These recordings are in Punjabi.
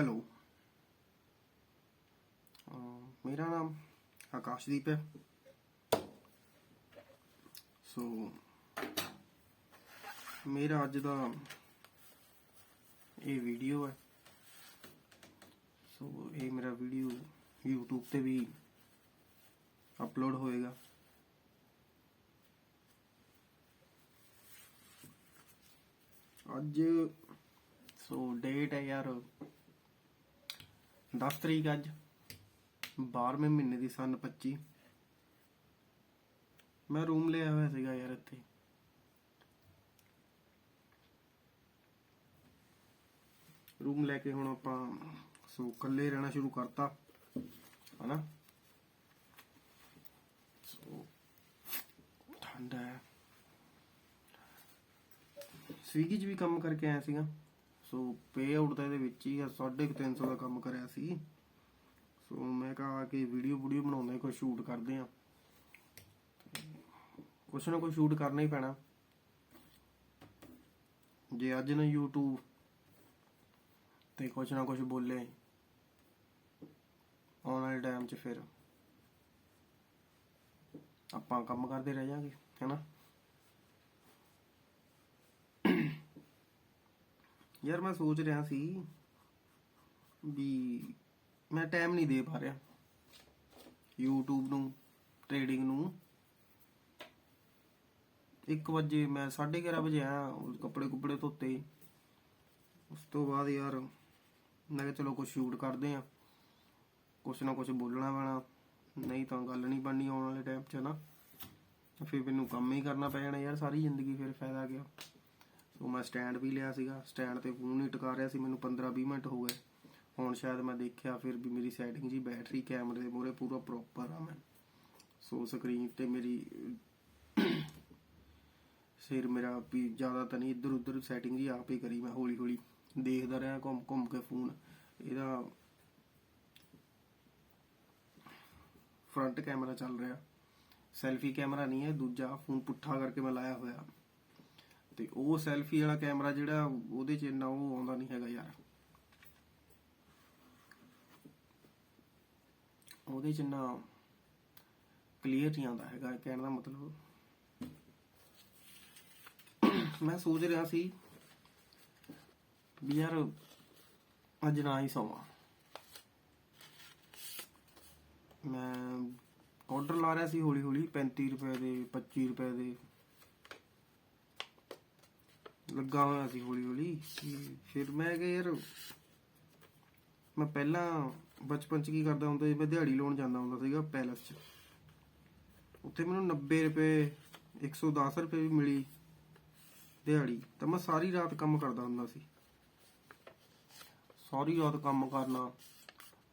ਹੈਲੋ। ਮੇਰਾ ਨਾਮ ਆਕਾਸ਼ਦੀਪ ਹੈ। ਸੋ ਮੇਰਾ ਅੱਜ ਦਾ ਇਹ ਵੀਡੀਓ ਹੈ। ਸੋ ਇਹ ਮੇਰਾ ਵੀਡੀਓ YouTube ਤੇ ਵੀ ਅਪਲੋਡ ਹੋਏਗਾ। ਅੱਜ ਸੋ ਡੇਟ ਹੈ ਯਾਰ 10 ਤਰੀਕ ਅੱਜ 12ਵੇਂ ਮਹੀਨੇ ਦੀ ਸਨ 25 ਮੈਂ ਰੂਮ ਲਿਆ ਹੋਇਆ ਸੀਗਾ ਯਾਰ ਇੱਥੇ। ਰੂਮ ਲੈ ਕੇ ਹੁਣ ਆਪਾਂ ਸੋ ਇਕੱਲੇ ਰਹਿਣਾ ਸ਼ੁਰੂ ਕਰਤਾ, ਹਨਾ? ਸੋ ਠੰਡ ਹੈ। ਸਵੀਗੀ 'ਚ ਵੀ ਕੰਮ ਕਰਕੇ ਆਇਆ ਸੀਗਾ। ਸੋ ਪੇ ਆਊਟ ਤਾਂ ਇਹਦੇ ਵਿੱਚ ਹੀ ਆ 350 ਦਾ ਕੰਮ ਕਰਿਆ ਸੀ। ਸੋ ਮੈਂ ਕਹਾ ਕਿ ਵੀਡੀਓ ਵੀਡੀਓ ਬਣਾਉਂਦੇ ਕੋਈ ਸ਼ੂਟ ਕਰਦੇ ਆ ਕੁਛ ਨਾ ਕੋਈ ਸ਼ੂਟ ਕਰਨਾ ਹੀ ਪੈਣਾ। ਜੇ ਅੱਜ ਨਾ YouTube ਤੇ ਕੁਛ ਨਾ ਕੁਛ ਬੋਲੇ, ਆਉਣ ਵਾਲੇ ਟਾਈਮ 'ਚ ਫਿਰ ਆਪਾਂ ਕੰਮ ਕਰਦੇ ਰਹਿ ਜਾਾਂਗੇ ਹੈਨਾ ਯਾਰ ਮੈਂ ਸੋਚ ਰਿਹਾ ਸੀ ਵੀ ਮੈਂ ਟਾਈਮ ਨਹੀਂ ਦੇ ਪਾ ਰਿਹਾ। YouTube ਨੂੰ ਟ੍ਰੇਡਿੰਗ ਨੂੰ। 1 ਵਜੇ ਮੈਂ 11:30 ਵਜੇ ਆਇਆ ਕੱਪੜੇ ਕੁਪੜੇ ਧੋਤੇ। ਉਸ ਤੋਂ ਬਾਅਦ ਯਾਰ ਮੈਂ ਕਿਹਾ ਚਲੋ ਕੁਝ ਸ਼ੂਟ ਕਰਦੇ ਆ ਕੁਛ ਨਾ ਕੁਛ ਬੋਲਣਾ ਪੈਣਾ। ਨਹੀਂ ਤਾਂ ਗੱਲ ਨਹੀਂ ਬਣਨੀ ਆਉਣ ਵਾਲੇ ਟਾਈਮ 'ਚ ਨਾ। ਫਿਰ ਮੈਨੂੰ ਕੰਮ ਹੀ ਕਰਨਾ ਪੈ ਜਾਣਾ ਯਾਰ, ਸਾਰੀ ਜ਼ਿੰਦਗੀ ਫਿਰ ਫਾਇਦਾ ਗਿਆ ਸੋ ਮੈਂ ਸਟੈਂਡ ਵੀ ਲਿਆ ਸੀਗਾ। ਸਟੈਂਡ ਤੇ ਫੋਨ ਹੀ ਟਿਕਾ ਰਿਹਾ ਸੀ, ਮੈਨੂੰ 15-20 ਮਿੰਟ ਹੋ ਗਏ। ਹੁਣ ਸ਼ਾਇਦ ਮੈਂ ਦੇਖਿਆ, ਫਿਰ ਵੀ ਮੇਰੀ ਸੈਟਿੰਗ ਜੀ ਬੈਟਰੀ ਕੈਮਰੇ ਦੇ ਮੂਹਰੇ ਪੂਰਾ ਪ੍ਰੋਪਰ ਆ ਮੈਂ। ਸੋ ਸਕਰੀਨ ਤੇ ਮੇਰੀ ਸਿਰ ਮੇਰਾ ਵੀ ਜ਼ਿਆਦਾ ਤਾਂ ਨਹੀਂ, ਇੱਧਰ ਉੱਧਰ ਸੈਟਿੰਗ ਜੀ ਆਪ ਹੀ ਕਰੀ ਮੈਂ ਹੌਲੀ ਹੌਲੀ। ਦੇਖਦਾ ਰਿਹਾ ਘੁੰਮ ਘੁੰਮ ਕੇ ਫੋਨ ਇਹਦਾ ਫਰੰਟ ਕੈਮਰਾ ਚੱਲ ਰਿਹਾ। ਸੈਲਫੀ ਕੈਮਰਾ ਨਹੀਂ ਹੈ, ਦੂਜਾ ਫੋਨ ਪੁੱਠਾ ਕਰਕੇ ਮੈਂ ਲਾਇਆ ਹੋਇਆ। ਤੇ ਉਹ ਸੈਲਫੀ ਵਾਲਾ ਕੈਮਰਾ ਜਿਹੜਾ ਉਹਦੇ ਚ ਇੰਨਾ ਉਹ ਆਉਂਦਾ ਨਹੀਂ ਹੈਗਾ ਯਾਰ। ਉਹਦੇ ਚ ਇੰਨਾ ਕਲੀਅਰ ਨਹੀਂ ਆਉਂਦਾ ਹੈਗਾ, ਕਹਿਣ ਦਾ ਮਤਲਬ। ਮੈਂ ਸੋਚ ਰਿਹਾ ਸੀ ਵੀ ਯਾਰ ਅੱਜ ਨਾ ਹੀ ਸੌਵਾਂ। ਮੈਂ ਆਰਡਰ ਲਾ ਰਿਹਾ ਸੀ ਹੌਲੀ ਹੌਲੀ 35 ਰੁਪਏ ਦੇ 25 ਰੁਪਏ ਦੇ। ਲੱਗਾ ਹੋਇਆ ਸੀ ਹੌਲੀ ਹੌਲੀ ਫਿਰ ਮੈਂ ਕਿਹਾ ਯਾਰ ਮੈਂ ਪਹਿਲਾਂ ਬਚਪਨ ਚ ਕੀ ਕਰਦਾ ਹੁੰਦਾ ਸੀ, ਮੈਂ ਦਿਹਾੜੀ ਲਾਉਣ ਜਾਂਦਾ ਹੁੰਦਾ ਸੀਗਾ ਪੈਲਸ ਚ। ਉੱਥੇ ਮੈਨੂੰ 90 ਰੁਪਏ 110 ਰੁਪਏ ਵੀ ਮਿਲੀ ਦਿਹਾੜੀ, ਤਾਂ ਮੈਂ ਸਾਰੀ ਰਾਤ ਕੰਮ ਕਰਦਾ ਹੁੰਦਾ ਸੀ। ਸਾਰੀ ਰਾਤ ਕੰਮ ਕਰਨਾ,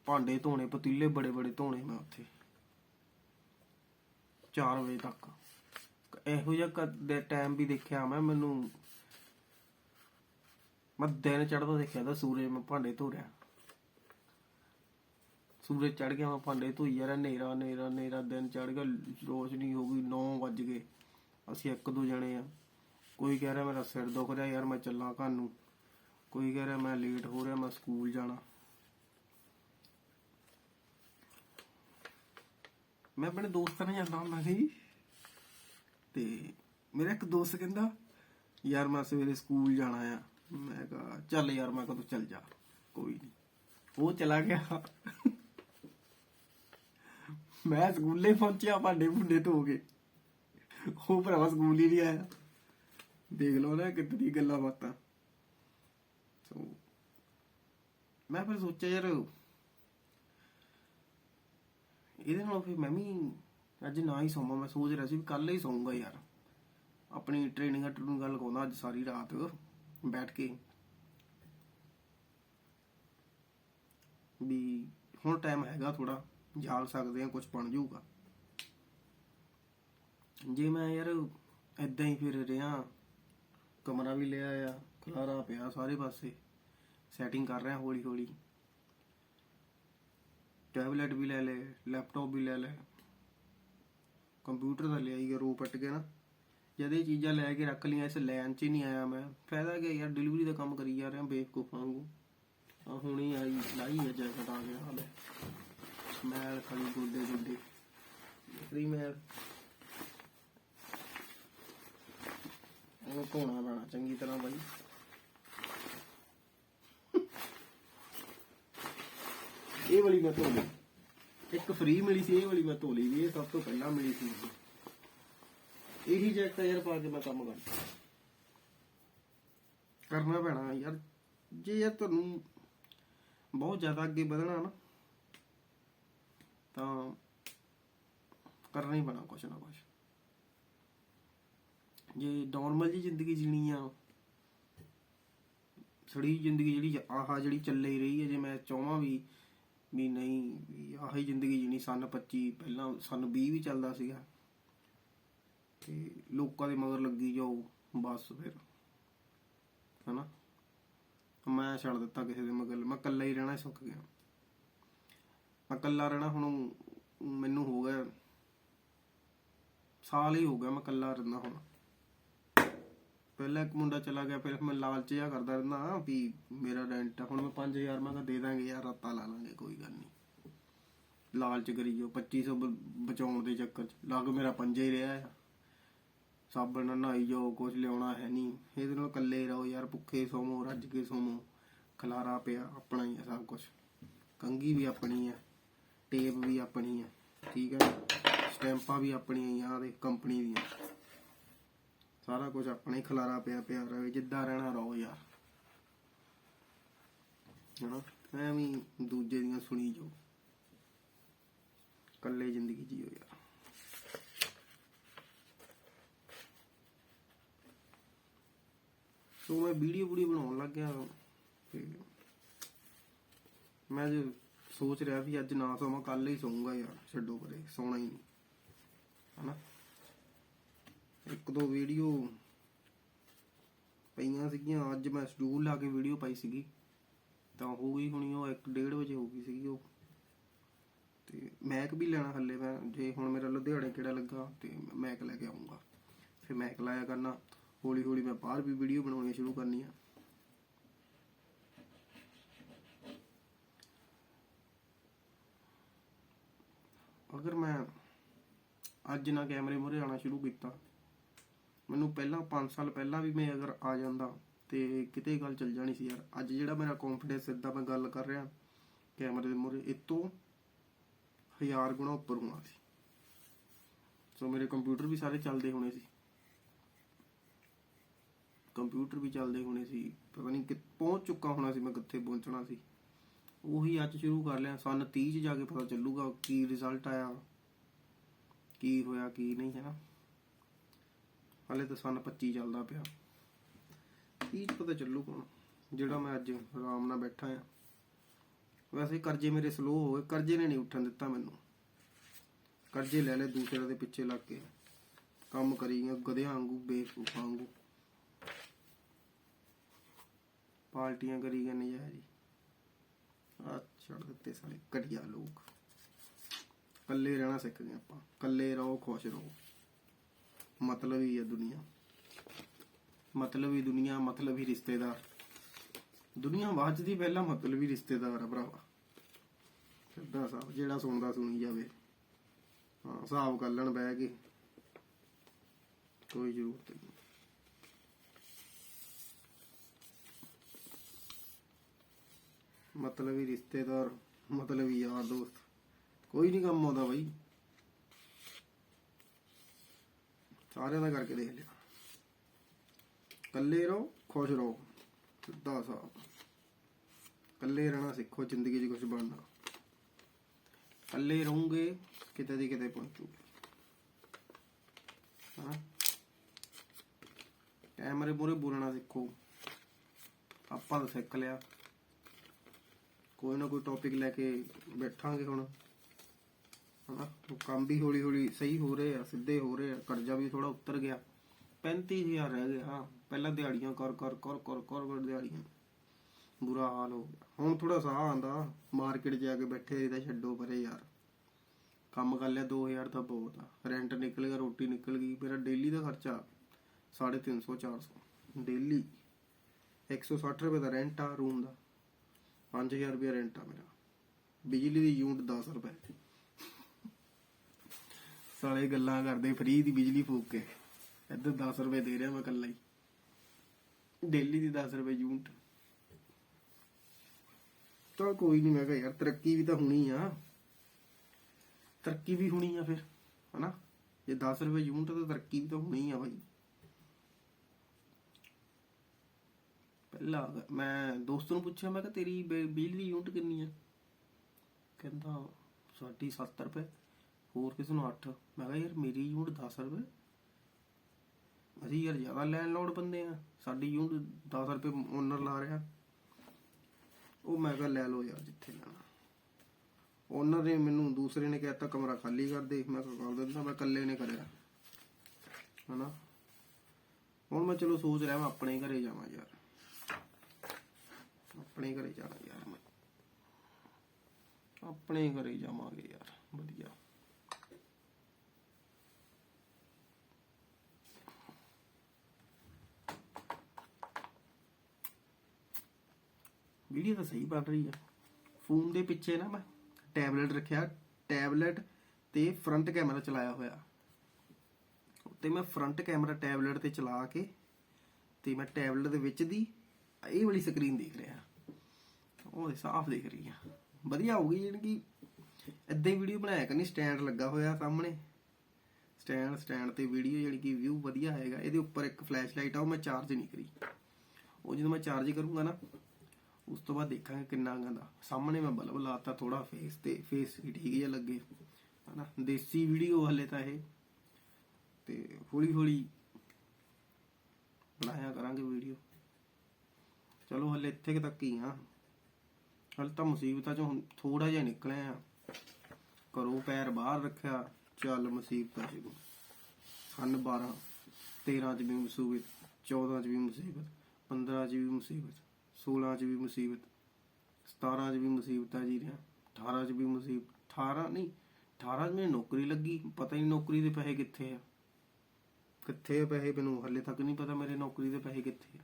ਭਾਂਡੇ ਧੋਣੇ, ਪਤੀਲੇ ਬੜੇ ਬੜੇ ਧੋਣੇ ਮੈਂ ਉੱਥੇ। 4 ਵਜੇ ਤੱਕ। ਇਹੋ ਜਿਹਾ ਟਾਈਮ ਵੀ ਦੇਖਿਆ ਮੈਂ, ਮੈਨੂੰ ਮੈਂ ਦਿਨ ਚੜਦਾ ਦੇਖਿਆ ਤਾਂ ਸੂਰਜ ਮੈਂ ਭਾਂਡੇ ਧੋ ਰਿਹਾ ਸੂਰਜ ਚੜ ਗਿਆ, ਮੈਂ ਭਾਂਡੇ ਧੋਈ ਜਾ ਰਿਹਾ ਨੇਰਾ ਨੇਰਾ ਦਿਨ ਚੜ ਗਿਆ, ਰੋਸ਼ਨੀ ਹੋ ਗਈ 9 ਵੱਜ ਗਏ। ਅਸੀਂ ਇੱਕ ਦੋ ਜਣੇ ਆ। ਕੋਈ ਕਹਿ ਰਿਹਾ ਮੇਰਾ ਸਿਰ ਦੁਖ ਰਿਹਾ, ਯਾਰ ਮੈਂ ਚੱਲਾਂ ਘਰ ਨੂੰ। ਕੋਈ ਕਹਿ ਰਿਹਾ ਮੈਂ ਲੇਟ ਹੋ ਰਿਹਾ, ਮੈਂ ਸਕੂਲ ਜਾਣਾ। ਮੈਂ ਆਪਣੇ ਦੋਸਤਾਂ ਨਾਲ ਜਾਂਦਾ ਹੁੰਦਾ ਸੀ। ਤੇ ਮੇਰਾ ਇੱਕ ਦੋਸਤ ਕਹਿੰਦਾ, ਯਾਰ ਮੈਂ ਸਵੇਰੇ ਸਕੂਲ ਜਾਣਾ ਆ। ਮੈਂ ਕਿਹਾ, ਚੱਲ ਯਾਰ, ਮੈਂ ਕਿਹਾ ਤੂੰ ਚੱਲ ਜਾ। ਕੋਈ ਨਹੀਂ ਉਹ ਚਲਾ ਗਿਆ। ਮੈਂ ਸਕੂਲੇ ਪਹੁੰਚਿਆ, ਭਾਂਡੇ ਭੁੰਡੇ ਧੋ ਕੇ। ਉਹ ਭਰਾਵਾ ਸਕੂਲ ਹੀ ਨਹੀਂ ਆਇਆ। ਦੇਖ ਲਓ ਨਾ ਕਿੰਨੀ ਗੱਲਾਂ ਬਾਤਾਂ। ਸੋ ਮੈਂ ਫਿਰ ਸੋਚਿਆ, ਯਾਰ, ਇਹਦੇ ਨਾਲ ਫਿਰ ਮੈਂ ਵੀ ਅੱਜ ਨਾ ਹੀ ਸੌਵਾਂ। ਮੈਂ ਸੋਚ ਰਿਹਾ ਸੀ ਵੀ ਕੱਲ ਹੀ ਸੌਂਗਾ ਯਾਰ। ਆਪਣੀ ਟ੍ਰੇਨਿੰਗ ਟ੍ਰੇਨਿੰਗ ਗੱਲ ਲਗਾਉਂਦਾ ਅੱਜ ਸਾਰੀ ਰਾਤ। ਬੈਠ ਕੇ ਵੀ ਹੁਣ ਟਾਈਮ ਹੈਗਾ ਥੋੜਾ ਜਾਗ ਸਕਦੇ ਆ ਕੁਝ ਬਣ ਜਾਊਗਾ। ਜੇ ਮੈਂ ਯਾਰ ਇਦਾਂ ਹੀ ਫਿਰ ਰਿਹਾ, ਕਮਰਾ ਵੀ ਲਿਆ ਆ, ਖਲਾਰਾ ਪਿਆ ਸਾਰੇ ਪਾਸੇ ਸੈਟਿੰਗ ਕਰ ਰਿਹਾ ਹੌਲੀ ਹੌਲੀ। ਟੈਬਲੇਟ ਵੀ ਲੈ ਲੈ ਲੈਪਟਾਪ ਵੀ ਲੈ ਲੈ ਕੰਪਿਊਟਰ ਦਾ ਲਿਆ ਹੀ ਰੋ ਪੱਟ ਕੇ ਨਾ। ਜਦ ਇਹ ਚੀਜ਼ਾਂ ਲੈ ਕੇ ਰੱਖ ਲਈਆਂ, ਇਸ ਲੈਣ 'ਚ ਹੀ ਨਹੀਂ ਆਇਆ ਮੈਂ। ਫਾਇਦਾ ਕੀ ਯਾਰ ਡਿਲੀਵਰੀ ਦਾ ਕੰਮ ਕਰੀ ਜਾ ਰਿਹਾ ਬੇਵਕੂਫ ਵਾਂਗੂ। ਆ ਹੁਣੀ ਆਈ, ਲਾਈ ਹੈ ਜੈਕਟ ਆ ਗਿਆ, ਹਾਲੇ। ਮੈਲ ਖਾਲੀ ਗੋਡੇ ਗੋਡੇ। ਫਰੀ ਮੈਲ ਉਹ ਧੋਣਾ ਪੈਣਾ, ਚੰਗੀ ਤਰ੍ਹਾਂ ਬਾਈ। ਇਹ ਵਾਲੀ ਮੈਂ ਧੋ ਲਈ। ਇੱਕ ਫ੍ਰੀ ਮਿਲੀ ਸੀ, ਇਹ ਵਾਲੀ ਮੈਂ ਧੋ ਲਈ ਇਹ ਸਭ ਤੋਂ ਪਹਿਲਾਂ ਮਿਲੀ ਸੀ ਇਹੀ ਜੈਕਟ ਯਾਰ ਪਾ ਕੇ ਮੈਂ ਕੰਮ ਕਰਦਾ। ਕਰਨਾ ਪੈਣਾ ਯਾਰ, ਜੇ ਯਾਰ ਤੁਹਾਨੂੰ ਬਹੁਤ ਜ਼ਿਆਦਾ ਅੱਗੇ ਵਧਣਾ ਨਾ, ਤਾਂ ਕਰਨਾ ਹੀ ਪੈਣਾ ਕੁਛ ਨਾ ਕੁਛ। ਜੇ ਨਾਰਮਲ ਜੀ ਜ਼ਿੰਦਗੀ ਜੀਣੀ ਆ, ਸੜੀ ਜ਼ਿੰਦਗੀ ਜਿਹੜੀ ਆਹਾ ਜਿਹੜੀ ਚੱਲੇ ਹੀ ਰਹੀ ਹੈ ਜੇ ਮੈਂ ਚਾਹਾਂ ਵੀ ਵੀ ਨਹੀਂ ਆਹੀ ਜ਼ਿੰਦਗੀ ਜੀਣੀ, ਸਨ 25 ਪਹਿਲਾਂ ਸਨ 20 ਵੀ ਚੱਲਦਾ ਸੀਗਾ। ਤੇ ਲੋਕਾਂ ਦੇ ਮਗਰ ਲੱਗੀ ਜਾਓ, ਬਸ ਫਿਰ। ਹਨਾ? ਮੈਂ ਛੱਡ ਦਿੱਤਾ ਕਿਸੇ ਦੇ ਮਗਰ। ਮੈਂ ਇਕੱਲਾ ਹੀ ਰਹਿਣਾ ਸੁੱਕ ਗਿਆ। ਮੈਂ ਇਕੱਲਾ ਰਹਿਣਾ ਹੁਣ ਮੈਨੂੰ ਹੋ ਗਿਆ। ਸਾਲ ਹੀ ਹੋ ਗਿਆ ਮੈਂ ਇਕੱਲਾ ਰਹਿੰਦਾ ਹੁਣ। ਪਹਿਲਾਂ ਇੱਕ ਮੁੰਡਾ ਚਲਾ ਗਿਆ, ਫਿਰ ਮੈਂ ਲਾਲਚ ਜਿਹਾ ਕਰਦਾ ਰਹਿੰਦਾ ਵੀ ਮੇਰਾ ਰੈਂਟ ਹੁਣ ਮੈਂ 5000 ਮੈਂ ਕਿਹਾ ਦੇ ਦਾਂਗੇ ਯਾਰ, ਰਾਤਾਂ ਲਾ ਲਾਂਗੇ, ਕੋਈ ਗੱਲ ਨਹੀਂ। ਲਾਲਚ ਕਰੀ ਜੋ 2500 ਬ- ਬਚਾਉਣ ਦੇ ਚੱਕਰ ਚ। ਲੱਗ ਮੇਰਾ ਪੰਜਾ ਹੀ ਰਿਹਾ ਆ। ਸਾਬਣ ਨਾਲ ਨਹਾਈ ਜਾਓ ਕੁਝ ਲਿਆਉਣਾ ਹੈ ਨਹੀਂ। ਇਹਦੇ ਨਾਲ ਇਕੱਲੇ ਰਹੋ ਯਾਰ, ਭੁੱਖੇ ਸੋਮੋ ਰੱਜ ਕੇ ਸੋਮੋ ਖਲਾਰਾ ਪਿਆ, ਆਪਣਾ ਹੀ ਹੈ ਸਭ ਕੁਝ ਕੰਗੀ ਵੀ ਆਪਣੀ ਹੈ ਟੇਪ ਵੀ ਆਪਣੀ ਹੈ ਠੀਕ ਹੈ ਸਟੈਂਪਾਂ ਵੀ ਆਪਣੀਆਂ ਹੀ ਆ ਦੇ ਕੰਪਨੀ ਦੀਆਂ। ਸਾਰਾ ਕੁਝ ਆਪਣੇ ਖਲਾਰਾ ਪਿਆ ਪਿਆ ਰਹੇ। ਜਿੱਦਾਂ ਰਹਿਣਾ ਰਹੋ ਯਾਰ। ਹਨਾ? ਐਵੇਂ ਦੂਜੇ ਦੀਆਂ ਸੁਣੀ ਜਾਓ। ਕੱਲੇ ਜ਼ਿੰਦਗੀ ਜੀਓ ਯਾਰ। ਸੋ ਮੈਂ ਵੀਡੀਓ ਵੀਡੀਓ ਬਣਾਉਣ ਲੱਗ ਗਿਆ ਤੇ ਮੈਂ ਜੇ ਸੋਚ ਰਿਹਾ ਵੀ ਅੱਜ ਨਾ ਸੋਵਾਂ ਕੱਲ ਹੀ ਸੌਂਗਾ ਯਾਰ, ਛੱਡੋ ਪਰੇ, ਸੌਣਾ ਹੀ ਨਹੀਂ। ਹਨਾ? ਇੱਕ ਦੋ ਵੀਡੀਓ ਪਈਆਂ ਸੀਗੀਆਂ, ਅੱਜ ਮੈਂ ਸ਼ਡਿਊਲ ਲਾ ਕੇ ਵੀਡੀਓ ਪਾਈ ਸੀਗੀ। ਤਾਂ ਹੋ ਗਈ ਹੁਣੀ ਉਹ 1:30 ਵਜੇ ਹੋ ਗਈ ਸੀਗੀ ਉਹ। ਤੇ ਮੈਕ ਵੀ ਲੈਣਾ ਹੱਲੇ ਮੈਂ, ਜੇ ਹੁਣ ਮੇਰਾ ਲੁਧਿਆਣੇ ਕਿਹੜਾ ਲੱਗਾ, ਤੇ ਮੈਕ ਲੈ ਕੇ ਆਉਂਗਾ ਫਿਰ ਮੈਕ ਲਾਇਆ ਕਰਨਾ। ਹੌਲੀ ਹੌਲੀ ਮੈਂ ਬਾਹਰ ਵੀ ਵੀਡੀਓ ਬਣਾਉਣੀਆਂ ਸ਼ੁਰੂ ਕਰਨੀਆਂ। ਅਗਰ ਮੈਂ ਅੱਜ ਨਾ ਕੈਮਰੇ ਮੂਹਰੇ ਆਣਾ ਸ਼ੁਰੂ ਕੀਤਾ, ਮੈਨੂੰ ਪਹਿਲਾਂ 5 ਸਾਲ ਪਹਿਲਾਂ ਵੀ ਮੈਂ ਅਗਰ ਆ ਜਾਂਦਾ ਤੇ ਕਿਤੇ ਗੱਲ ਚੱਲ ਜਾਣੀ ਸੀ ਯਾਰ। ਅੱਜ ਜਿਹੜਾ ਮੇਰਾ ਕੌਨਫੀਡੈਂਸ ਸਿੱਧਾ ਮੈਂ ਗੱਲ ਕਰ ਰਿਹਾ, ਕੈਮਰੇ ਦੇ ਮੂਹਰੇ, ਇਹ ਤੋਂ ਹਜ਼ਾਰ ਗੁਣਾ ਉੱਪਰ ਹੋਣਾ ਸੀ। ਸੋ ਮੇਰੇ ਕੰਪਿਊਟਰ ਵੀ ਸਾਰੇ ਚੱਲਦੇ ਹੋਣੇ ਸੀ। ਕੰਪਿਊਟਰ ਵੀ ਚੱਲਦੇ ਹੋਣੇ ਸੀ, ਪਤਾ ਨਹੀਂ ਕਿ ਪਹੁੰਚ ਚੁੱਕਾ ਹੋਣਾ ਸੀ ਮੈਂ ਕਿੱਥੇ ਪਹੁੰਚਣਾ ਸੀ। ਉਹੀ ਅੱਜ ਸ਼ੁਰੂ ਕਰ ਲਿਆ, ਸਨ 30 ਚ ਜਾ ਕੇ ਪਤਾ ਚੱਲੂਗਾ ਕੀ ਰਿਜ਼ਲਟ ਆਇਆ, ਕੀ ਹੋਇਆ, ਕੀ ਨਹੀਂ ਹੈ ਨਾ ਹਾਲੇ ਤਾਂ ਸਨ 25 ਚੱਲਦਾ ਪਿਆ। 30 ਚ ਪਤਾ ਚੱਲੂਗਾ ਜਿਹੜਾ ਮੈਂ ਅੱਜ ਆਰਾਮ ਨਾਲ ਬੈਠਾ ਆ। ਵੈਸੇ ਕਰਜ਼ੇ ਮੇਰੇ ਸਲੋ ਹੋ ਗਏ, ਕਰਜ਼ੇ ਨੇ ਨਹੀਂ ਉੱਠਣ ਦਿੱਤਾ ਮੈਨੂੰ। ਕਰਜ਼ੇ ਲੈ ਲੈ ਦੂਸਰੇ ਦੇ ਪਿੱਛੇ ਲੱਗ ਕੇ। ਕੰਮ ਕਰੀ ਗਿਆ, ਗਧਿਆਂ ਵਾਂਗੂ, ਬੇਵਕੂਫਾਂ ਵਾਂਗੂ। ਪਾਰਟੀਆਂ ਕਰੀ ਗਏ ਨਜ਼ਾਰੀ ਆ ਛੱਡ ਦਿੱਤੇ ਸਾਲੇ, ਘਟੀਆ ਲੋਕ। ਕੱਲੇ ਰਹਿਣਾ ਸਿੱਖ ਗਏ ਆਪਾਂ। ਕੱਲੇ ਰਹੋ, ਖੁਸ਼ ਰਹੋ। ਮਤਲਬ ਹੀ ਹੈ ਦੁਨੀਆ। ਮਤਲਬ ਹੀ ਦੁਨੀਆ, ਮਤਲਬ ਹੀ ਰਿਸ਼ਤੇਦਾਰ। ਦੁਨੀਆ ਵਾਜਦੀ ਪਹਿਲਾਂ ਮਤਲਬ ਹੀ ਰਿਸ਼ਤੇਦਾਰ ਆ ਭਰਾਵਾ। ਸਿੱਧਾ ਸਾਹਿਬ ਜਿਹੜਾ ਸੁਣਦਾ ਸੁਣੀ ਜਾਵੇ। ਹਾਂ ਹਿਸਾਬ ਕਰ ਲੈਣ ਬਹਿ ਕੇ। ਕੋਈ ਜ਼ਰੂਰਤ ਨਹੀਂ। ਮਤਲਬ ਹੀ ਰਿਸ਼ਤੇਦਾਰ, ਮਤਲਬ ਹੀ ਯਾਰ ਦੋਸਤ। ਕੋਈ ਨਹੀਂ ਕੰਮ ਆਉਂਦਾ ਬਾਈ। ਸਾਰਿਆਂ ਦਾ ਕਰਕੇ ਦੇਖ ਲਿਆ। ਕੱਲੇ ਰਹੋ, ਖੁਸ਼ ਰਹੋ। ਸਿੱਧਾ ਸਾਹਿਬ ਕੱਲੇ ਰਹਿਣਾ ਸਿੱਖੋ, ਜ਼ਿੰਦਗੀ 'ਚ ਕੁਝ ਬਣਨਾ। ਕੱਲੇ ਰਹੋਗੇ, ਕਿਤੇ ਦੀ ਕਿਤੇ ਪਹੁੰਚੋਗੇ। ਹਾਂ? ਕੈਮਰੇ ਮੂਹਰੇ ਬੋਲਣਾ ਸਿੱਖੋ। ਆਪਾਂ ਤਾਂ ਸਿੱਖ ਲਿਆ। ਕੋਈ ਨਾ ਕੋਈ ਟੌਪਿਕ ਲੈ ਕੇ ਬੈਠਾਂਗੇ ਹੁਣ। ਹਨਾ? ਕੰਮ ਵੀ ਹੌਲੀ ਹੌਲੀ ਸਹੀ ਹੋ ਰਹੇ ਆ, ਸਿੱਧੇ ਹੋ ਰਹੇ ਆ, ਕਰਜ਼ਾ ਵੀ ਥੋੜਾ ਉੱਤਰ ਗਿਆ। 35000 ਰਹਿ ਗਿਆ ਪਹਿਲਾਂ ਦਿਹਾੜੀਆਂ ਕਰ ਕਰ ਕਰ ਕਰ ਕਰ ਦਿਹਾੜੀਆਂ। ਬੁਰਾ ਹਾਲ ਹੋ ਗਿਆ। ਹੁਣ ਥੋੜਾ ਸਾਹ ਆਂਦਾ ਮਾਰਕੀਟ ਜਾ ਕੇ ਬੈਠੇ ਇਹਦਾ ਛੱਡੋ ਪਰੇ ਯਾਰ। ਕੰਮ ਕਰ ਲਿਆ 2000 ਤਾਂ ਬਹੁਤ ਆ। ਰੈਂਟ ਨਿਕਲ ਗਿਆ, ਰੋਟੀ ਨਿਕਲ ਗਈ। ਮੇਰਾ ਡੇਲੀ ਦਾ ਖਰਚਾ 350 400 ਡੇਲੀ 160 ਰੁਪਏ ਦਾ ਰੈਂਟ ਆ ਰੂਮ ਦਾ। 5000 ਰੁਪਏ ਰੈਂਟ ਆ ਮੇਰਾ। ਬਿਜਲੀ ਦੀ ਯੂਨਿਟ 10 ਰੁਪਏ। ਸਾਲੇ ਗੱਲਾਂ ਕਰਦੇ ਫ੍ਰੀ ਦੀ ਬਿਜਲੀ ਫੂਕ ਕੇ। ਇੱਧਰ 10 ਰੁਪਏ ਦੇ ਰਿਹਾ ਮੈਂ ਇਕੱਲਾ ਹੀ। ਡੇਲੀ ਦੀ 10 ਰੁਪਏ ਯੂਨਿਟ ਤਾਂ ਕੋਈ ਨਹੀਂ ਮੈਂ ਕਿਹਾ ਯਾਰ ਤਰੱਕੀ ਵੀ ਤਾਂ ਹੋਣੀ ਆ। ਤਰੱਕੀ ਵੀ ਹੋਣੀ ਆ ਫਿਰ, ਹਨਾ? ਜੇ 10 ਰੁਪਏ ਯੂਨਿਟ ਤਾਂ ਤਰੱਕੀ ਵੀ ਤਾਂ ਹੋਣੀ ਆ ਬਾਈ। ਪਹਿਲਾ ਮੈਂ ਦੋਸਤ ਨੂੰ ਪੁੱਛਿਆ, ਮੈਂ ਕਿਹਾ ਤੇਰੀ ਬਿ- ਬਿਜਲੀ ਯੂਨਿਟ ਕਿੰਨੀ ਆ? ਕਹਿੰਦਾ ਸਾਡੀ 70 ਰੁਪਏ, ਹੋਰ ਕਿਸੇ ਨੂੰ 8 ਮੈਂ ਕਿਹਾ ਯਾਰ ਮੇਰੀ ਯੂਨਿਟ 10 ਰੁਪਏ। ਅਸੀਂ ਯਾਰ ਜ਼ਿਆਦਾ ਲੈਣ ਲੋੜ ਬੰਦੇ ਆ, ਸਾਡੀ ਯੂਨਿਟ 10 ਰੁਪਏ ਓਨਰ ਲਾ ਰਿਹਾ। ਉਹ ਮੈਂ ਕਿਹਾ ਲੈ ਲਓ ਯਾਰ ਜਿੱਥੇ ਲੈਣਾ। ਓਨਰ ਨੇ ਮੈਨੂੰ ਦੂਸਰੇ ਨੇ ਕਹਿਤਾ ਕਮਰਾ ਖਾਲੀ ਕਰ ਦੇ। ਮੈਂ ਕਿਹਾ ਕਰ ਦਿੰਦਾ, ਮੈਂ ਇਕੱਲੇ ਨੇ ਕਰਿਆ। ਹਨਾ? ਹੁਣ ਮੈਂ ਚਲੋ ਸੋਚ ਰਿਹਾ ਮੈਂ ਆਪਣੇ ਘਰੇ ਜਾਵਾਂ ਯਾਰ। ਆਪਣੇ ਘਰੇ ਜਾਣਾ ਯਾਰ ਮੈਂ। ਆਪਣੇ ਘਰੇ ਜਾਵਾਂਗੇ ਯਾਰ, ਵਧੀਆ। ਵੀਡੀਓ ਤਾਂ ਸਹੀ ਬਣ ਰਹੀ ਆ। ਫੋਨ ਦੇ ਪਿੱਛੇ ਨਾ ਮੈਂ ਟੈਬਲੇਟ ਰੱਖਿਆ, ਟੈਬਲੇਟ ਤੇ ਫਰੰਟ ਕੈਮਰਾ ਚਲਾਇਆ ਹੋਇਆ। ਤੇ ਮੈਂ ਫਰੰਟ ਕੈਮਰਾ ਟੈਬਲੇਟ ਤੇ ਚਲਾ ਕੇ ਤੇ ਮੈਂ ਟੈਬਲੇਟ ਦੇ ਵਿੱਚ ਦੀ ਇਹ ਵਾਲੀ ਸਕਰੀਨ ਦੇਖ ਰਿਹਾ। ਉਹ ਸਾਫ਼ ਦਿਖ ਰਹੀ ਆ। ਵਧੀਆ ਹੋਊਗੀ ਜਿਹੜੀ ਕਿ ਏਦਾਂ ਹੀ ਵੀਡੀਓ ਬਣਾਇਆ ਕਰਨੀ ਸਟੈਂਡ ਲੱਗਾ ਹੋਇਆ ਸਾਹਮਣੇ। ਸਟੈਂਡ ਸਟੈਂਡ ਤੇ ਵੀਡੀਓ ਜਿਹੜੀ ਕਿ ਵਿਊ ਵਧੀਆ ਆਏਗਾ ਇਹਦੇ ਉੱਪਰ ਇੱਕ ਫਲੈਸ਼ ਲਾਈਟ ਆ, ਉਹ ਮੈਂ ਚਾਰਜ ਨਹੀਂ ਕਰੀ। ਉਹ ਜਦੋਂ ਮੈਂ ਚਾਰਜ ਕਰੂੰਗਾ ਨਾ, ਉਸ ਤੋਂ ਬਾਅਦ ਦੇਖਾਂਗੇ ਕਿੰਨਾ ਗੰਦਾ ਸਾਹਮਣੇ ਮੈਂ ਬਲਬ ਲਾਤਾ ਥੋੜਾ ਫੇਸ ਤੇ ਫੇਸ ਵੀ ਠੀਕ ਜਿਹਾ ਲੱਗੇ। ਹਨਾ, ਦੇਸੀ ਵੀਡੀਓ ਹਲੇ ਤਾਂ ਇਹ। ਤੇ ਹੌਲੀ ਹੌਲੀ ਬਣਾਇਆ ਕਰਾਂਗੇ ਵੀਡੀਓ ਚਲੋ ਹਲੇ ਇੱਥੇ ਤੱਕ ਹੀ ਆ। ਹਲ ਤਾਂ ਮੁਸੀਬਤਾਂ ਚੋਂ ਹੁਣ ਥੋੜਾ ਜਿਹਾ ਨਿਕਲੇ ਆ। ਘਰੋਂ ਪੈਰ ਬਾਹਰ ਰੱਖਿਆ, ਚੱਲ ਮੁਸੀਬਤਾਂ ਸ਼ੁਰੂ ਸਨ 12 13 ਚ ਵੀ ਮੁਸੀਬਤ 14 ਚ ਵੀ ਮੁਸੀਬਤ 15 ਚ ਵੀ ਮੁਸੀਬਤ 16 ਚ ਵੀ ਮੁਸੀਬਤ 17 ਚ ਵੀ ਮੁਸੀਬਤਾਂ ਜੀ ਰਿਹਾ। 18 ਚ ਵੀ ਮੁਸੀਬਤ 18 ਨਹੀਂ 18 ਚ ਮੈਨੂੰ ਨੌਕਰੀ ਲੱਗੀ, ਪਤਾ ਹੀ ਨਹੀਂ ਨੌਕਰੀ ਦੇ ਪੈਸੇ ਕਿੱਥੇ ਆ। ਕਿੱਥੇ ਪੈਸੇ ਮੈਨੂੰ ਹੱਲੇ ਤੱਕ ਨਹੀਂ ਪਤਾ ਮੇਰੇ ਨੌਕਰੀ ਦੇ ਪੈਸੇ ਕਿੱਥੇ ਆ।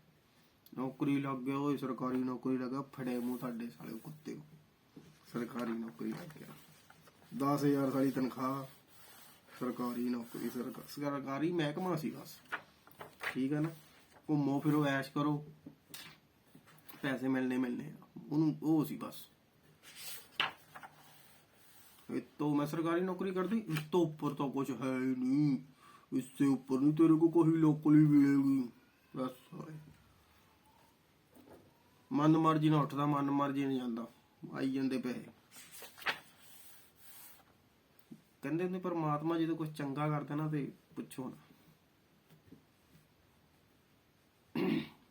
ਨੌਕਰੀ ਲੱਗ ਗਿਆ, ਓਏ ਸਰਕਾਰੀ ਨੌਕਰੀ ਲੱਗਾ ਫੜੇ ਮੂੰਹ ਤੁਹਾਡੇ ਸਾਲੇ ਕੁੱਤੇ। ਸਰਕਾਰੀ ਨੌਕਰੀ ਲੱਗ ਗਿਆ। 10000 ਸਾਲੀ ਤਨਖਾਹ, ਸਰਕਾਰੀ ਨੌਕਰੀ ਸਰਕਾਰੀ ਮਹਿਕਮਾ ਸੀ ਬਸ। ਠੀਕ ਹੈ ਨਾ? ਘੁੰਮੋ ਫਿਰੋ, ਐਸ਼ ਕਰੋ। ਪੈਸੇ ਮਿਲਨੇ ਮਿਲਨੇ ਉਹਨੂੰ, ਉਹ ਸੀ ਬਸ। ਇਹ ਤੋਂ ਮੈਂ ਸਰਕਾਰੀ ਨੌਕਰੀ ਕਰਦੀ, ਇਸ ਤੋਂ ਉੱਪਰ ਤਾਂ ਕੁਝ ਹੈ ਨਹੀਂ ਇਸ ਤੋਂ ਉੱਪਰ ਨਹੀਂ ਤੇਰੇ ਕੋ ਕੋਈ ਲੋਕਲੀ ਮਿਲੇਗੀ। ਬਸ ਹੋਏ ਮਨ ਮਰਜ਼ੀ ਨਾਲ ਉੱਠਦਾ ਮਨ ਮਰਜ਼ੀ ਨਹੀਂ ਜਾਂਦਾ। ਆਈ ਜਾਂਦੇ ਪੈਸੇ। ਕਹਿੰਦੇ ਹੁੰਦੇ ਪਰਮਾਤਮਾ ਜਦੋਂ ਕੁਝ ਚੰਗਾ ਕਰਦਾ ਨਾ ਤੇ ਪੁੱਛੋ ਨਾ।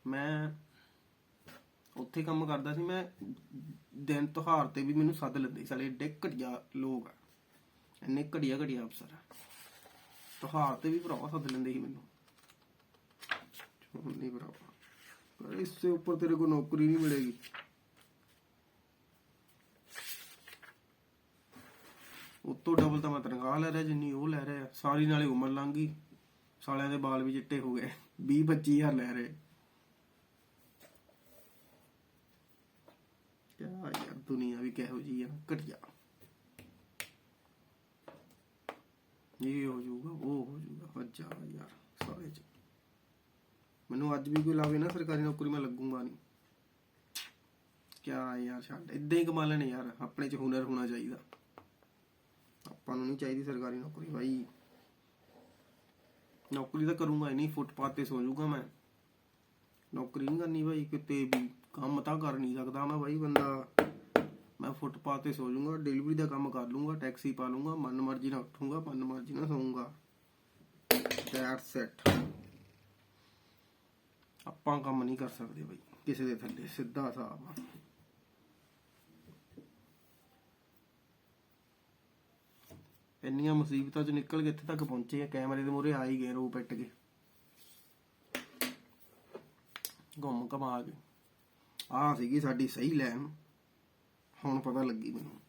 ਮੈਂ ਉੱਥੇ ਕੰਮ ਕਰਦਾ ਸੀ ਮੈਂ ਦਿਨ ਤਿਉਹਾਰ ਤੇ ਵੀ ਮੈਨੂੰ ਸੱਦ ਲੈਂਦੇ ਸੀ, ਸਾਲੇ ਏਡੇ ਘਟੀਆ ਲੋਕ ਆ। ਇੰਨੇ ਘਟੀਆ ਘਟੀਆ ਅਫਸਰ ਆ। ਤਿਉਹਾਰ ਤੇ ਵੀ ਭਰਾਵਾ ਸੱਦ ਲੈਂਦੇ ਸੀ ਮੈਨੂੰ। ਨਹੀਂ ਭਰਾਵਾ। ਪਰ ਇਸ ਤੋਂ ਉੱਪਰ ਤੇਰੇ ਕੋ ਨੌਕਰੀ ਨਹੀਂ ਮਿਲੇਗੀ। ਉਤੋਂ ਡਬਲ ਤਾਂ ਮੈਂ ਤਨਖਾਹ ਲੈ ਰਿਹਾ, ਜਿੰਨੀ ਉਹ ਲੈ ਰਿਹਾ। ਸਾਰੀ ਨਾਲੇ ਉਮਰ ਲੰਘ ਗਈ। ਸਾਲਿਆਂ ਦੇ ਵਾਲ ਵੀ ਚਿੱਟੇ ਹੋ ਗਏ। 20 25000 ਲੈ ਰਹੇ। ਕਿਆ ਯਾਰ, ਦੁਨੀਆ ਵੀ ਕਿਹੋ ਜੀ ਆ। ਘਟਿਆ ਇਹ ਹੋ ਜਾਊਗਾ, ਉਹ ਹੋ ਜਾਊਗਾ। ਅੱਜਾ ਯਾਰ ਸਾਰੇ ਚ। ਮੈਨੂੰ ਅੱਜ ਵੀ ਕੋਈ ਲਾਵੇ ਨਾ ਸਰਕਾਰੀ ਨੌਕਰੀ, ਮੈਂ ਲੱਗੂੰਗਾ ਨਹੀਂ ਕਿਆ ਯਾਰ ਛੱਡ ਇਦਾਂ ਹੀ ਕਮਾ ਲੈਣੇ ਯਾਰ, ਆਪਣੇ ਚ ਹੁਨਰ ਹੋਣਾ ਚਾਹੀਦਾ। ਆਪਾਂ ਨੂੰ ਨਹੀਂ ਚਾਹੀਦੀ ਸਰਕਾਰੀ ਨੌਕਰੀ ਭਾਈ ਨੌਕਰੀ ਤਾਂ ਕਰੂੰਗਾ ਨਹੀਂ ਫੁੱਟਪਾਥ ਤੇ ਸੌ ਜਾਊਗਾ ਮੈਂ। ਨੌਕਰੀ ਨਹੀਂ ਕਰਨੀ ਭਾਈ ਕਿਤੇ ਵੀ ਕੰਮ ਤਾਂ ਕਰ ਨਹੀਂ ਸਕਦਾ ਮੈਂ ਭਾਈ ਬੰਦਾ। ਮੈਂ ਫੁੱਟਪਾਥ ਤੇ ਸੌ ਜਾਊਂਗਾ ਡਿਲੀਵਰੀ ਦਾ ਕੰਮ ਕਰ ਲੂੰਗਾ, ਟੈਕਸੀ ਪਾ ਲੂੰਗਾ, ਮਨ ਮਰਜ਼ੀ ਨਾਲ ਉੱਠੂੰਗਾ, ਮਨ ਮਰਜ਼ੀ ਨਾਲ ਸੌਂਗਾ ਦੈਟਸ ਇਟ ਆਪਾਂ ਕੰਮ ਨਹੀਂ ਕਰ ਸਕਦੇ ਭਾਈ ਕਿਸੇ ਦੇ ਥੱਲੇ ਸਿੱਧਾ ਹਿਸਾਬ ਆ। ਇੰਨੀਆਂ ਮੁਸੀਬਤਾਂ ਚ ਨਿਕਲ ਕੇ ਇੱਥੇ ਤੱਕ ਪਹੁੰਚੇ ਆ, ਕੈਮਰੇ ਦੇ ਮੂਹਰੇ ਆ ਹੀ ਗਏ ਰੋ ਪਿੱਟ ਕੇ। ਘੁੰਮ ਘਮਾ ਕੇ। ਆ ਸੀਗੀ ਸਾਡੀ ਸਹੀ ਲਾਈਨ ਹੁਣ ਪਤਾ ਲੱਗੀ ਮੈਨੂੰ।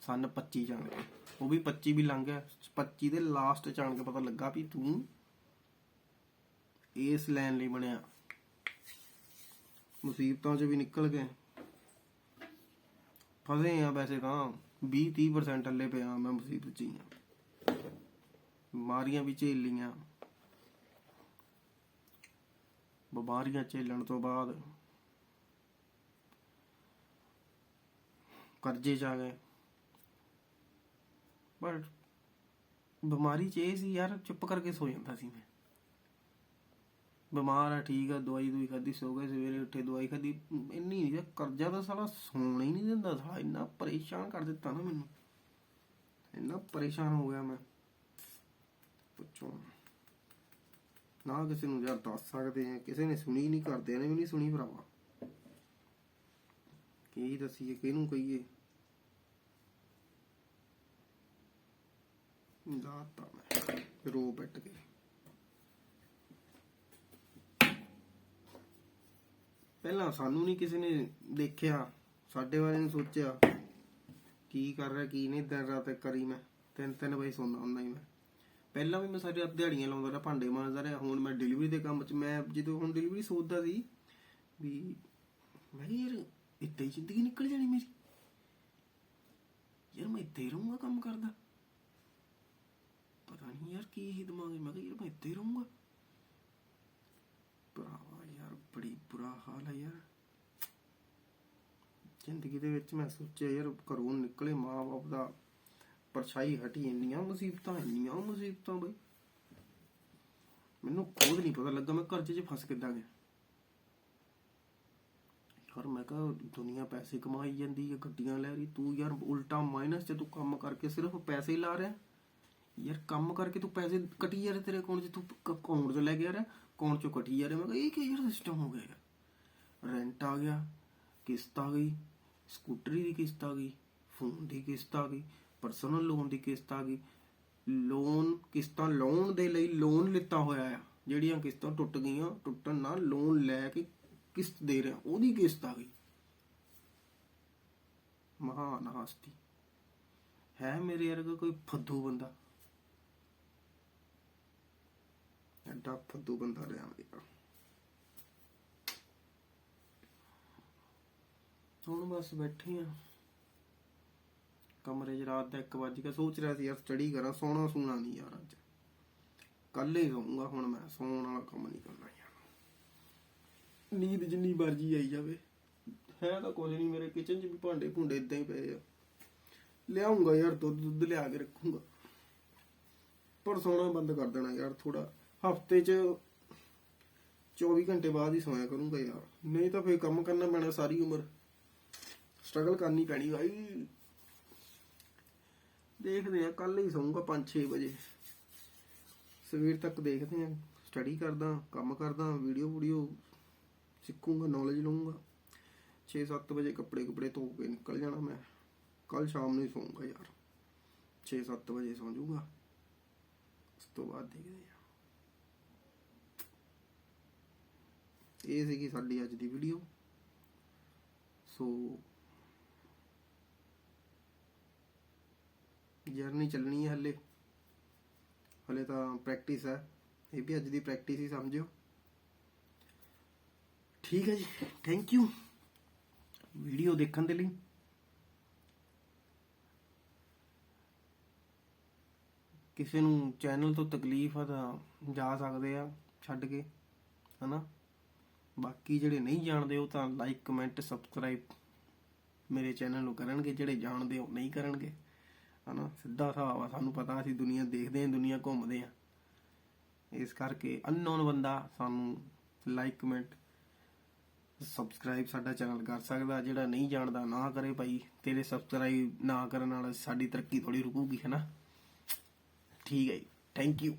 ਸਨ 25 ਜਾਣ ਕੇ। ਉਹ ਵੀ 25 ਵੀ ਲੰਘ ਗਿਆ। 25 ਦੇ ਲਾਸਟ ਜਾਣ ਕੇ ਪਤਾ ਲੱਗਾ ਵੀ ਤੂੰ ਇਸ ਲਾਈਨ ਲਈ ਬਣਿਆ। ਮੁਸੀਬਤਾਂ 'ਚ ਵੀ ਨਿਕਲ ਗਏ। ਫਸੇ ਆ ਵੈਸੇ ਤਾਂ। 20 30% ਹੱਲੇ ਪਿਆ ਮੈਂ ਮੁਸੀਬਤ ਚ ਹੀ ਆ ਬਿਮਾਰੀਆਂ ਵੀ ਝੇਲ ਲੀਆਂ ਬਿਮਾਰੀਆਂ ਝੇਲਣ ਤੋਂ ਬਾਅਦ ਕਰਜ਼ੇ ਚ ਆ ਗਏ। ਪਰ ਬਿਮਾਰੀ ਚ ਇਹ ਸੀ ਯਾਰ, ਚੁੱਪ ਕਰਕੇ ਸੋ ਜਾਂਦਾ ਸੀ ਮੈਂ। ਬਿਮਾਰ ਆ, ਠੀਕ ਆ, ਦਵਾਈ ਦੂਈ ਖਾਦੀ ਸੋ ਗਏ, ਸਵੇਰੇ ਉੱਠੇ, ਦਵਾਈ ਖਾਦੀ ਇੰਨੀ ਨਹੀਂ ਕਰਜ਼ਾ ਤਾਂ ਸਾਲਾ ਸੌਣਾ ਹੀ ਨਹੀਂ ਦਿੰਦਾ, ਸਾਲਾ ਇੰਨਾ ਪਰੇਸ਼ਾਨ ਕਰ ਦਿੱਤਾ ਨਾ ਮੈਨੂੰ। ਇੰਨਾ ਪਰੇਸ਼ਾਨ ਹੋ ਗਿਆ ਮੈਂ। ਪੁੱਛੋ। ਨਾ। ਕਿਸੇ ਨੂੰ ਯਾਰ ਦੱਸ ਸਕਦੇ ਆ, ਕਿਸੇ ਨੇ ਸੁਣੀ ਨਹੀਂ ਕਰਦੇ ਨੇ ਵੀ ਨਹੀਂ ਸੁਣੀ ਭਰਾਵਾ। ਕੀ ਦਸੀਏ, ਕਿਹਨੂੰ ਕਹੀਏ? ਦਾਤਾ ਮੈਂ, ਰੋ ਬੈਠ ਕੇ। ਪਹਿਲਾਂ ਸਾਨੂੰ ਨਹੀਂ ਕਿਸੇ ਨੇ ਦੇਖਿਆ, ਸਾਡੇ ਬਾਰੇ ਨਹੀਂ ਸੋਚਿਆ। ਕੀ ਕਰ ਰਿਹਾ, ਕੀ ਨਹੀਂ, ਦਿਨ ਰਾਤ ਕਰੀ ਮੈਂ, ਤਿੰਨ ਤਿੰਨ ਵਜੇ ਸੌਂਦਾ ਹੁੰਦਾ ਹੀ ਮੈਂ। ਪਹਿਲਾਂ ਵੀ ਮੈਂ ਸਾਰੇ ਆਪ ਦਿਹਾੜੀਆਂ ਲਾਉਂਦਾ ਰਿਹਾ, ਭਾਂਡੇ ਮਾਂਜਦਾ ਰਿਹਾ, ਹੁਣ ਮੈਂ ਡਿਲੀਵਰੀ ਦੇ ਕੰਮ 'ਚ, ਮੈਂ ਜਦੋਂ ਹੁਣ ਡਿਲੀਵਰੀ ਸੋਚਦਾ ਸੀ ਵੀ ਮੈਂ ਕਿਹਾ ਯਾਰ ਇੱਦਾਂ ਹੀ ਜ਼ਿੰਦਗੀ ਨਿਕਲ ਜਾਣੀ ਮੇਰੀ। ਯਾਰ ਮੈਂ ਇੱਥੇ ਰਹੂੰਗਾ ਕੰਮ ਕਰਦਾ। ਪਤਾ ਨਹੀਂ ਯਾਰ ਕੀ ਹੀ ਦਿਮਾਗ 'ਚ, ਮੈਂ ਕਿਹਾ ਯਾਰ ਮੈਂ ਇੱਥੇ ਹੀ ਰਹੂੰਗਾ। ਬੜੀ ਬੁਰਾ ਹਾਲ ਹੈ ਯਾਰ। ਜ਼ਿੰਦਗੀ ਦੇ ਵਿੱਚ ਮੈਂ ਸੋਚਿਆ ਯਾਰ ਘਰੋਂ ਨਿਕਲੇ ਮਾਂ-ਬਾਪ ਦਾ ਪਰਛਾਈ ਹਟੀ ਇੰਨੀਆਂ ਮੁਸੀਬਤਾਂ ਇੰਨੀਆਂ ਮੁਸੀਬਤਾਂ ਬਈ। ਮੈਨੂੰ ਖੁਦ ਨਹੀਂ ਪਤਾ ਲੱਗਾ ਮੈਂ ਘਰ 'ਚ ਫਸ ਕਿੱਦਾਂ ਗਿਆ। ਯਾਰ ਮੈਂ ਕਿਹਾ ਦੁਨੀਆ ਪੈਸੇ ਕਮਾਈ ਜਾਂਦੀ ਹੈ, ਗੱਡੀਆਂ ਲੈ ਰਹੀ, ਤੂੰ ਯਾਰ ਉਲਟਾ ਮਾਈਨਸ 'ਚ ਤੂੰ ਕੰਮ ਕਰਕੇ ਸਿਰਫ ਪੈਸੇ ਹੀ ਲਾ ਰਿਹਾ। ਯਾਰ ਕੰਮ ਕਰਕੇ ਤੂੰ ਪੈਸੇ ਕਟੀ ਜਾ ਰਹੇ ਤੇਰੇ ਅਕਾਊਂਟ 'ਚ, ਤੂੰ ਅਕਾਊਂਟ 'ਚ ਲੈ ਕੇ ਆ ਰਿਹਾ। ਕੌਣ 'ਚੋਂ ਕਟੀ ਜਾ ਰਿਹਾ? ਮੈਂ ਕਿਹਾ, ਇਹ ਕੀ ਯਾਰ ਸਿਸਟਮ ਹੋ ਗਿਆ ਯਾਰ? ਰੈਂਟ ਆ ਗਿਆ, ਕਿਸ਼ਤ ਆ ਗਈ, ਸਕੂਟਰੀ ਦੀ ਕਿਸ਼ਤ ਆ ਗਈ ਫੋਨ ਦੀ ਕਿਸ਼ਤ ਆ ਗਈ ਪਰਸਨਲ ਲੋਨ ਦੀ ਕਿਸ਼ਤ ਆ ਗਈ। ਲੋਨ ਕਿਸ਼ਤਾਂ ਲਾਉਣ ਦੇ ਲਈ ਲੋਨ ਲਿੱਤਾ ਹੋਇਆ ਆ। ਜਿਹੜੀਆਂ ਕਿਸ਼ਤਾਂ ਟੁੱਟ ਗਈਆਂ, ਟੁੱਟਣ ਨਾਲ ਲੋਨ ਲੈ ਕੇ ਕਿਸ਼ਤ ਦੇ ਰਿਹਾ। ਉਹਦੀ ਕਿਸ਼ਤ ਆ ਗਈ। ਮਹਾਨ ਹਸਤੀ ਹੈ ਮੇਰੇ ਵਰਗਾ ਕੋਈ ਫੱਦੂ ਬੰਦਾ? ਐਡਾ ਫੱਦੂ ਬੰਦਾ ਰਿਹਾ ਮੇਰਾ ਹੁਣ ਬਸ ਬੈਠੇ ਆ। ਕਮਰੇ 'ਚ ਰਾਤ ਦਾ 1 ਵਜੇ ਕੇ ਸੋਚ ਰਿਹਾ ਸੀ ਯਾਰ ਸਟੱਡੀ ਕਰਾਂ, ਸੋਣਾ ਸੂਣਾ ਨਹੀਂ ਯਾਰ ਅੱਜ। ਕੱਲ ਹੀ ਸੌਂਗਾ ਹੁਣ ਮੈਂ, ਸੌਣ ਵਾਲਾ ਕੰਮ ਨਹੀਂ ਕਰਨਾ ਯਾਰ। ਨੀਂਦ ਜਿੰਨੀ ਮਰਜ਼ੀ ਆਈ ਜਾਵੇ। ਹੈ ਤਾਂ ਕੁਝ ਨਹੀਂ, ਮੇਰੇ ਕਿਚਨ 'ਚ ਵੀ ਭਾਂਡੇ ਭੁੰਡੇ ਇਦਾਂ ਹੀ ਪਏ ਆ। ਲਿਆਉਂਗਾ ਯਾਰ ਦੁੱਧ ਦੁੱਧ ਲਿਆ ਕੇ ਰੱਖੂੰਗਾ। ਪਰ ਸੌਣਾ ਬੰਦ ਕਰ ਦੇਣਾ ਯਾਰ ਥੋੜਾ ਹਫ਼ਤੇ 'ਚ 24 ਘੰਟੇ ਬਾਅਦ ਹੀ ਸੌਇਆ ਕਰੂੰਗਾ ਯਾਰ। ਨਹੀਂ ਤਾਂ ਫੇਰ ਕੰਮ ਕਰਨਾ ਪੈਣਾ ਸਾਰੀ ਉਮਰ। ਸਟਰਗਲ ਕਰਨੀ ਪੈਣੀ ਭਾਈ ਦੇਖਦੇ ਆ ਕੱਲ ਹੀ ਸੌਂਗਾ 5-6 ਵਜੇ। ਸਵੇਰ ਤੱਕ ਦੇਖਦੇ ਆ ਸਟੱਡੀ ਕਰਦਾ, ਕੰਮ ਕਰਦਾ ਵੀਡੀਓ ਵੀਡੀਓ ਸਿੱਖੂੰਗਾ ਨੌਲੇਜ ਲਵਾਂਗਾ 6-7 ਵਜੇ ਕੱਪੜੇ ਕੁਪੜੇ ਧੋ ਕੇ ਨਿਕਲ ਜਾਣਾ ਮੈਂ। ਕੱਲ ਸ਼ਾਮ ਨੂੰ ਹੀ ਸੌਂਗਾ ਯਾਰ। 6-7 ਵਜੇ ਸੌਂ ਜਾਊਗਾ। ਉਸ ਤੋਂ ਬਾਅਦ ਦੇਖਦੇ ਆ ਇਹ ਸੀਗੀ ਸਾਡੀ ਅੱਜ ਦੀ ਵੀਡੀਓ ਸੋ ਜਰਨੀ ਚੱਲਣੀ ਹੈ ਹਲੇ। ਹਲੇ ਤਾਂ ਪ੍ਰੈਕਟਿਸ ਹੈ। ਇਹ ਵੀ ਅੱਜ ਦੀ ਪ੍ਰੈਕਟਿਸ ਹੀ ਸਮਝਿਓ। ਠੀਕ ਹੈ ਜੀ। ਥੈਂਕ ਯੂ ਵੀਡੀਓ ਦੇਖਣ ਦੇ ਲਈ। ਕਿਸੇ ਨੂੰ ਚੈਨਲ ਤੋਂ ਤਕਲੀਫ ਆ ਤਾਂ ਜਾ ਸਕਦੇ ਆ। ਛੱਡ ਕੇ। ਹਨਾ? ਬਾਕੀ ਜਿਹੜੇ ਨਹੀਂ ਜਾਣਦੇ ਉਹ ਤਾਂ ਲਾਈਕ ਕਮੈਂਟ ਸਬਸਕ੍ਰਾਈਬ ਮੇਰੇ ਚੈਨਲ ਨੂੰ ਕਰਨਗੇ, ਜਿਹੜੇ ਜਾਣਦੇ ਉਹ ਨਹੀਂ ਕਰਨਗੇ। ਹਨਾ, ਸਿੱਧਾ ਹਿਸਾਬ ਆ, ਸਾਨੂੰ ਪਤਾ ਅਸੀਂ ਦੁਨੀਆ ਦੇਖਦੇ ਹਾਂ, ਦੁਨੀਆ ਘੁੰਮਦੇ ਹਾਂ। ਇਸ ਕਰਕੇ ਅਨਨੋਨ ਬੰਦਾ ਸਾਨੂੰ ਲਾਈਕ ਕਮੈਂਟ ਸਬਸਕ੍ਰਾਈਬ ਸਾਡਾ ਚੈਨਲ ਕਰ ਸਕਦਾ, ਜਿਹੜਾ ਨਹੀਂ ਜਾਣਦਾ ਨਾ ਕਰੇ ਭਾਈ। ਤੇਰੇ ਸਬਸਕ੍ਰਾਈਬ ਨਾ ਕਰਨ ਨਾਲ ਸਾਡੀ ਤਰੱਕੀ ਥੋੜੀ ਰੁਕੂਗੀ ਹੈ ਨਾ ਠੀਕ ਹੈ ਜੀ। Thank you